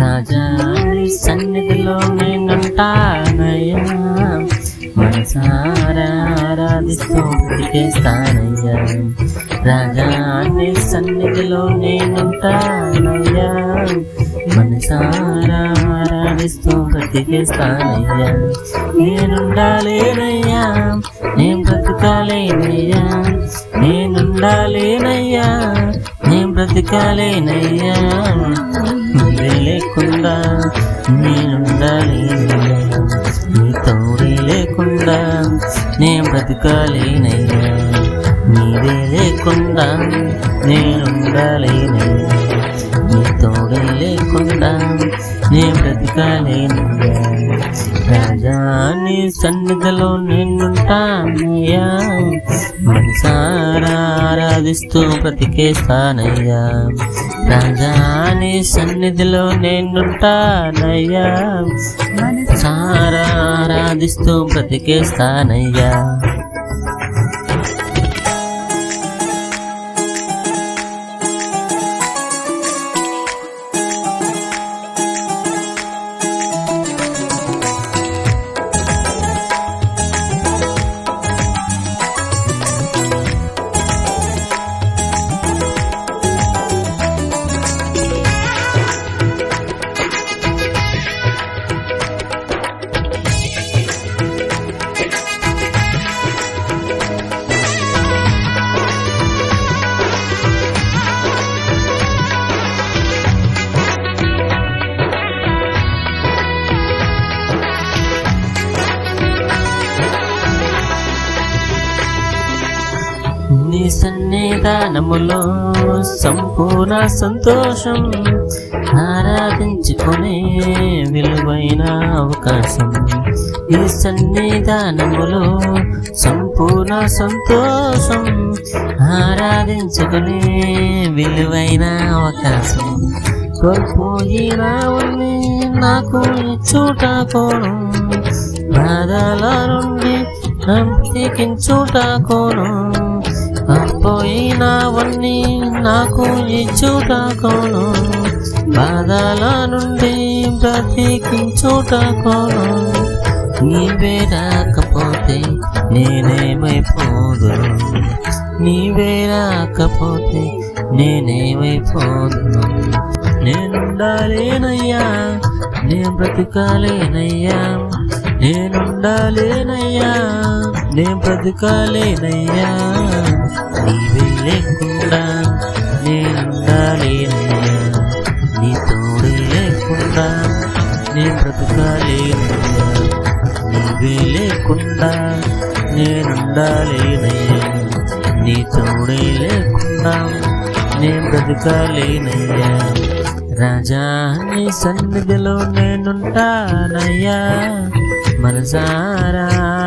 రాజా సన్నిధిలో నేనుంటానయ్యా మనసారా ఆరాధిస్తూ బ్రతికేస్తానయ్యా. రాజా నీ సన్నిధిలో నేనుంటానయ్యా మనసారా ఆరాధిస్తూ బ్రతికేస్తానయ్యా. నేనుండాలేనయ్యా నేను బ్రతకాలేనయ్యా. నేనుండాలేనయ్యా నేను బ్రతకాలేనయ్యా. లేకుండా నేనుండాలేనయ్యా నీ తోడే లేకుండా నేను బ్రతకాలేనయ్యా. నీవే లేకుండా నేనుండాలేనయ్యా నీ తోడే లేకుండా నేను బ్రతకాలేనయ్యా. రాజా నీ సన్నిధిలో నిన్నుంటానయ్యా మనసారా ఆరాధిస్తూ బ్రతికేస్తానయ్యా. రాజా నీ సన్నిధిలో నేనుంటానయ్యా. మనసారా ఆరాధిస్తూ బ్రతికేస్తానయ్యా. సన్నిధానములో సంపూర్ణ సంతోషం ఆరాధించుకునే విలువైన అవకాశం. ఈ సన్నిధానములో సంపూర్ణ సంతోషం ఆరాధించుకునే విలువైన అవకాశం. కోల్పోయినావుని నాకు చూట కోణం బాధల నుండి నంపికించుట కోణం పోయినవన్నీ నాకు ఇచ్చుట కోను బాధల నుండి బ్రతికించుట కోను నీవే రాకపోతే నేనేమైపోదు. నీవే రాకపోతే నేనేమైపోదు. నేనుండాలేనయ్యా నేను బ్రతకాలేనయ్యా. నేనుండాలేనయ్యా నేను బ్రతకాలేనయ్యా. లేకుండా నేనుండాలేనయ్యా నీ తోడే లేకుండా నేను బ్రతకాలేనయ్యా నీవే లేకుండా నేనుండాలేనయ్యా నీ తోడే లేకుండా నేను బ్రతకాలేనయ్యా రాజా నీ సన్నిధిలో నేనుంటానయ్యా. మనసారా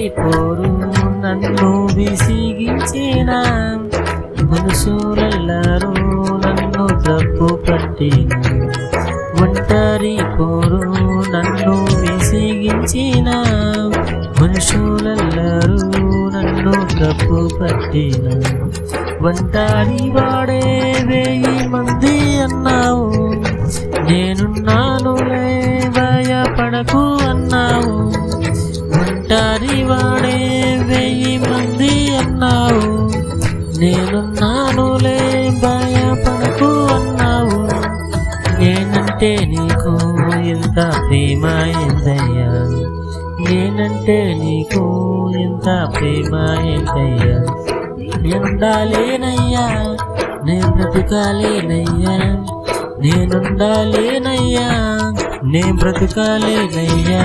ఒంటరి కోరు నన్ను విసిగించిన మనుషులెల్లరూ నన్ను తప్పు పట్టిన ఒంటరి కోరు నన్ను విసిగించిన మనుషులెల్లరూ నన్ను తప్పు పట్టిన ఒంటరి వాడే వేయి మంది అన్నావు నేనున్నాను ఒంటరి వాడే వెయ్యి మంది అన్నావు. నేనున్నానులే భయపడకు అన్నావు. నేనంటే నీకు ఎంత ప్రేమ ఎంతయ్యా నేనంటే నీకు ఎంత ప్రేమ ఎంతయ్యా ఉండాలేనయ్యా నేను బ్రతకాలేనయ్యా. నేనుండాలేనయ్యా నేను బ్రతకాలేనయ్యా.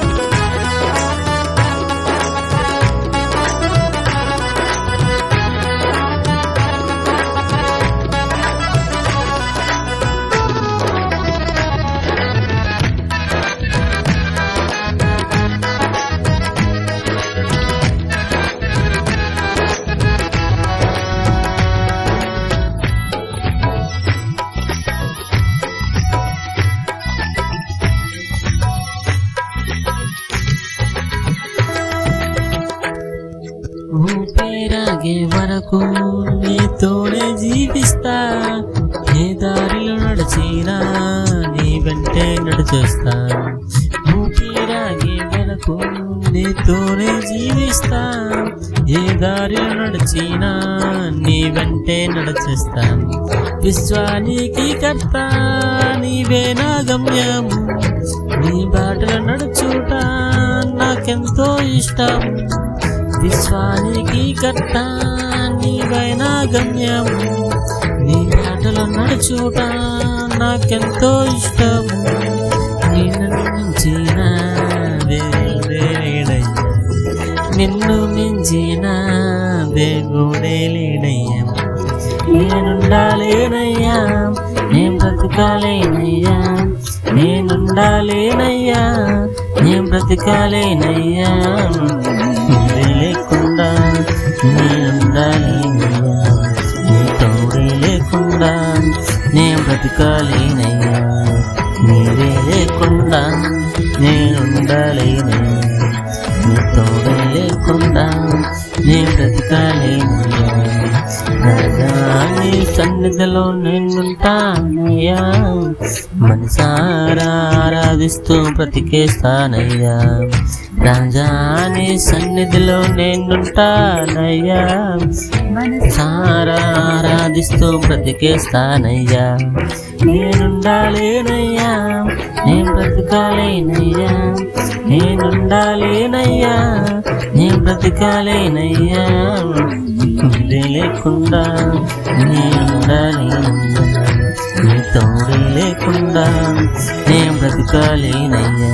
రాగే వరకు నీతోనే జీవిస్తా. ఏ దారిలో నడిచినా నీ వెంటే నడిచేస్తా. ఊపిరాగే వరకు నీతోనే జీవిస్తా. ఏ దారిలో నడిచినా నీ వెంటే నడిచేస్తా. విశ్వానికి కర్త నీవే నా గమ్యము నీ బాటలో నడుచుట నాకెంతో ఇష్టం. విశ్వానికి కర్త నీవైన గమ్యము. నీ మాటలో నడుచుట నాకెంతో ఇష్టము. నిన్ను మించిన దేవుడేడయ్యా నిన్ను మించిన దేవుడే లేడయ్యా నేనుండాలేనయ్యా నేను బ్రతకాలేనయ్యా. నేనుండాలేనయ్యా నేను బ్రతకాలేనయ్యా. బ్రతకాలేనయ్యా మీరే లేకుండా నేనుండాలేనయ్యా నీ తోడే లేకుండా నేను బ్రతకాలేనయ్యా. నీ సన్నిధిలో నేనుంటానయ్యా. మనసారా ఆరాధిస్తూ బ్రతికేస్తానయ్యా. రాజాని సన్నిధిలో నేనుంటానయ్యా. సారా ఆరాధిస్తూ బ్రతికేస్తానయ్యా. నేనుండాలేనయ్యా నేను బ్రతకాలేనయ్యా. నేనుండాలేనయ్యా నేను బ్రతకాలేనయ్యా. గుండె లేకుండా నేనుండాలేనయ్యా. నీ తోడు లేకుండా నేను బ్రతకాలేనయ్యా.